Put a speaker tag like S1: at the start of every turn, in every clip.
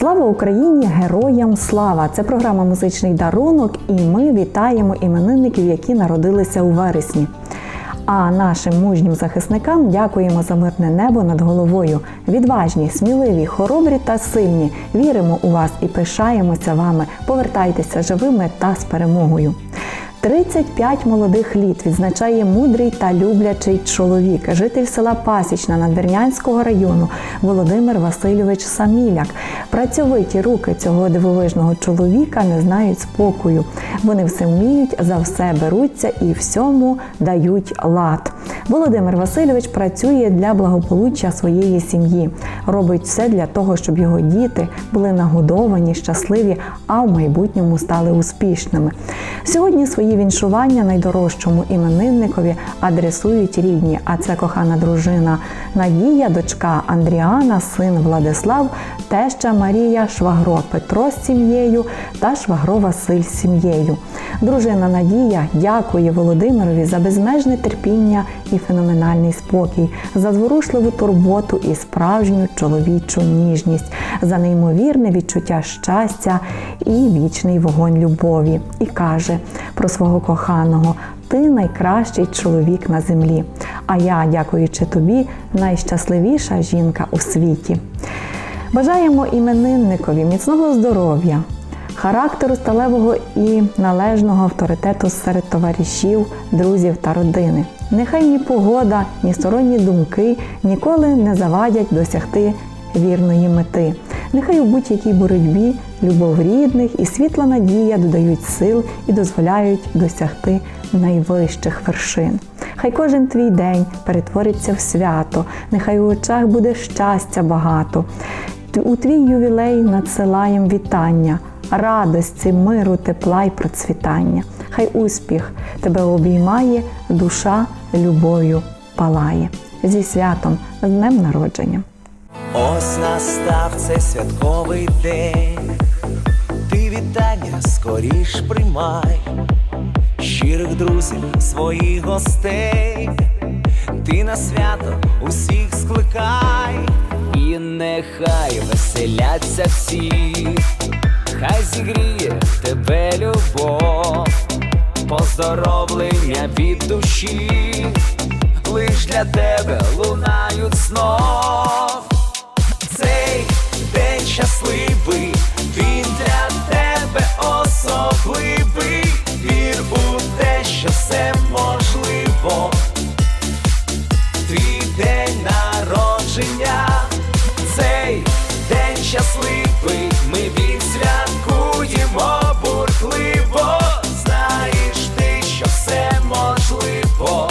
S1: Слава Україні! Героям слава! Це програма Музичний дарунок, і ми вітаємо іменинників, які народилися у вересні. А нашим мужнім захисникам дякуємо за мирне небо над головою. Відважні, сміливі, хоробрі та сильні. Віримо у вас і пишаємося вами. Повертайтеся живими та з перемогою. 35 молодих літ відзначає мудрий та люблячий чоловік, житель села Пасічна Надвірнянського району Володимир Васильович Саміляк. Працьовиті руки цього дивовижного чоловіка не знають спокою. Вони все вміють, за все беруться і всьому дають лад. Володимир Васильович працює для благополуччя своєї сім'ї, робить все для того, щоб його діти були нагодовані, щасливі, а в майбутньому стали успішними. Сьогодні свої віншування найдорожчому іменинникові адресують рідні, а це кохана дружина Надія, дочка Андріана, син Владислав, теща Марія, швагро Петро з сім'єю та швагро Василь з сім'єю. Дружина Надія дякує Володимирові за безмежне терпіння і феноменальний спокій, за зворушливу турботу і справжню чоловічу ніжність, за неймовірне відчуття щастя і вічний вогонь любові. І каже про свого коханого: ти найкращий чоловік на землі. А я, дякуючи тобі, найщасливіша жінка у світі. Бажаємо іменинникові міцного здоров'я, характеру сталевого і належного авторитету серед товаришів, друзів та родини. Нехай ні погода, ні сторонні думки ніколи не завадять досягти вірної мети. Нехай у будь-якій боротьбі любов рідних і світла надія додають сил і дозволяють досягти найвищих вершин. Хай кожен твій день перетвориться в свято, нехай у очах буде щастя багато. У твій ювілей надсилаєм вітання, радості, миру, тепла й процвітання. Хай успіх тебе обіймає, душа любов'ю палає. Зі святом, з днем народження.
S2: Ось настав цей святковий день, ти вітання скоріш приймай, щирих друзів, своїх гостей, ти на свято усіх скликай, нехай веселяться всі, хай зігріє тебе любов, поздоровлення від душі, лиш для тебе лунають знов. Цей день щасливий, щасливий, ми відсвяткуємо бурхливо. Знаєш ти, що все можливо.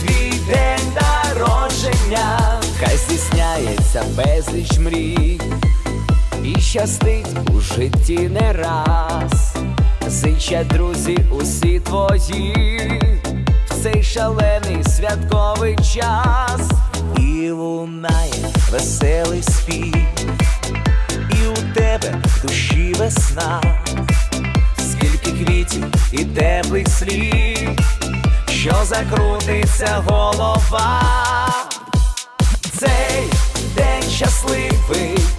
S2: Твій день народження, хай здійсняється безліч мрій, і щастить у житті не раз. Зичать друзі усі твої, в цей шалений святковий час, веселий спів, і у тебе в душі весна, скільки квітів і теплих слів, що закрутиться голова, цей день щасливий.